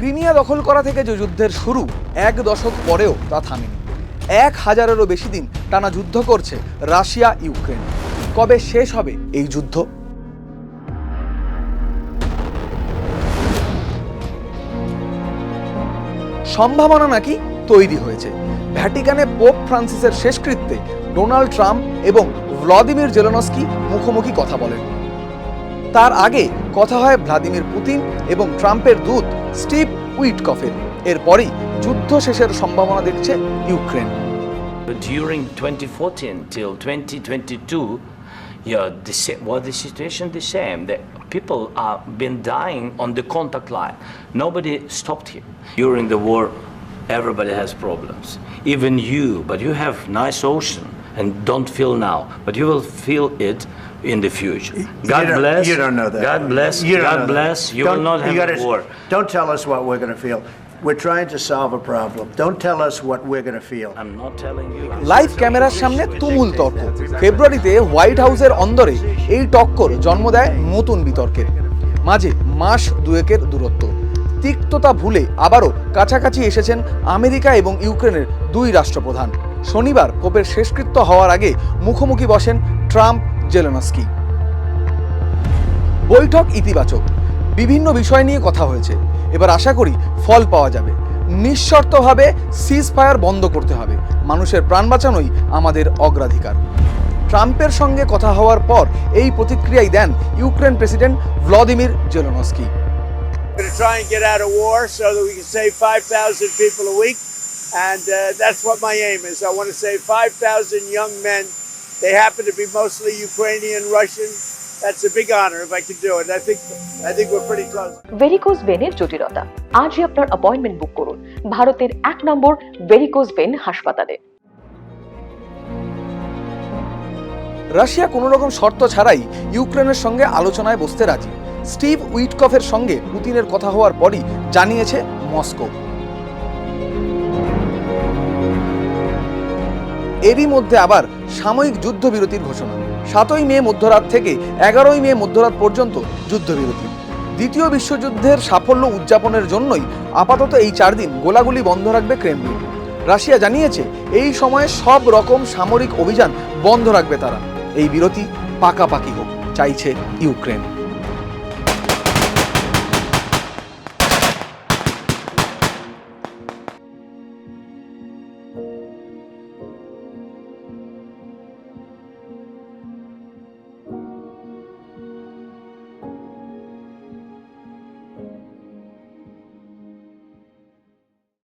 Crimea দখল করা থেকে যে যুদ্ধের শুরু, এক দশক পরেও তা থামেনি। এক হাজারেরও বেশি দিন টানা যুদ্ধ করছে রাশিয়া, ইউক্রেন। কবে শেষ হবে এই যুদ্ধ? সম্ভাবনা নাকি তৈরি হয়েছে। ভ্যাটিকানে পোপ ফ্রান্সিসের শেষকৃত্যে ডোনাল্ড ট্রাম্প এবং ভ্লাদিমির জেলনস্কি মুখোমুখি কথা বলেন। তার আগে কথা হয় ভ্লাদিমির পুতিন এবং ট্রাম্পের দূত স্টিভ উইটকফের এরপরই যুদ্ধ শেষের সম্ভাবনা দেখছে Ukraine During 2014 till 2022, yeah, the, was the situation the same? That people are been dying on the contact line. Nobody stopped him. During the war, everybody has problems. Even you, but you have nice ocean and don't feel now, but you will feel it in the future. God you bless. You don't know that. God bless. You don't God know that. bless. You will not have you gotta- a war. Don't tell us what we're going to feel. We're trying to solve a problem. Don't tell us what we're going to feel. I'm not telling you. Live ক্যামেরার সামনে তুমুল তর্ক ফেব্রুয়ারিতে white হাউসের অন্দরে এই টক্কর জন্ম দেয় নতুন বিতর্কের মাঝে মাস দুয়েকের দূরত্ব তিক্ততা ভুলে আবারও কাছাকাছি এসেছেন আমেরিকা এবং ইউক্রেনের দুই রাষ্ট্রপ্রধান শনিবার পোপের শেষকৃত্য হওয়ার আগে মুখোমুখি বসেন ট্রাম্প জেলেনস্কি বৈঠক ইতিবাচক বিভিন্ন বিষয় নিয়ে কথা হয়েছে এবার আশা করি ফল পাওয়া যাবে নিঃশর্তভাবে সিজ ফায়ার বন্ধ করতে হবে মানুষের প্রাণ বাঁচানোই আমাদের অগ্রাধিকার ট্রাম্পের সঙ্গে কথা হওয়ার পর এই প্রতিক্রিয়াই দেন Ukraine president Vladimir Zelensky We're going to try and get out of war so that we can save 5,000 people a week. And uh, that's what my aim is. I want to save 5,000 young men. They happen to be mostly Ukrainian, Russian. That's a big honor if I can do it. I think, I think we're pretty close. Varicose ভেনের জটিলতা আজই আপনার appointment book করুন ভারতের এক নম্বর varicose vein হাসপাতালে Russia কোনো রকম শর্ত ছাড়াই ইউক্রেনের সঙ্গে আলোচনায় বসতে রাজি স্টিভ উইটকফের সঙ্গে পুতিনের কথা হওয়ার পরই জানিয়েছে মস্কো এরই মধ্যে আবার সাময়িক যুদ্ধবিরতির ঘোষণা। সাতই মে মধ্যরাত থেকে এগারোই মে মধ্যরাত পর্যন্ত যুদ্ধবিরতি। দ্বিতীয় বিশ্বযুদ্ধের সাফল্য উদযাপনের জন্যই আপাতত এই চার দিন গোলাগুলি বন্ধ রাখবে ক্রেমলিন। রাশিয়া জানিয়েছে, এই সময়ে সব রকম সামরিক অভিযান বন্ধ রাখবে তারা। এই বিরতি পাকাপাকি হোক, চাইছে ইউক্রেন।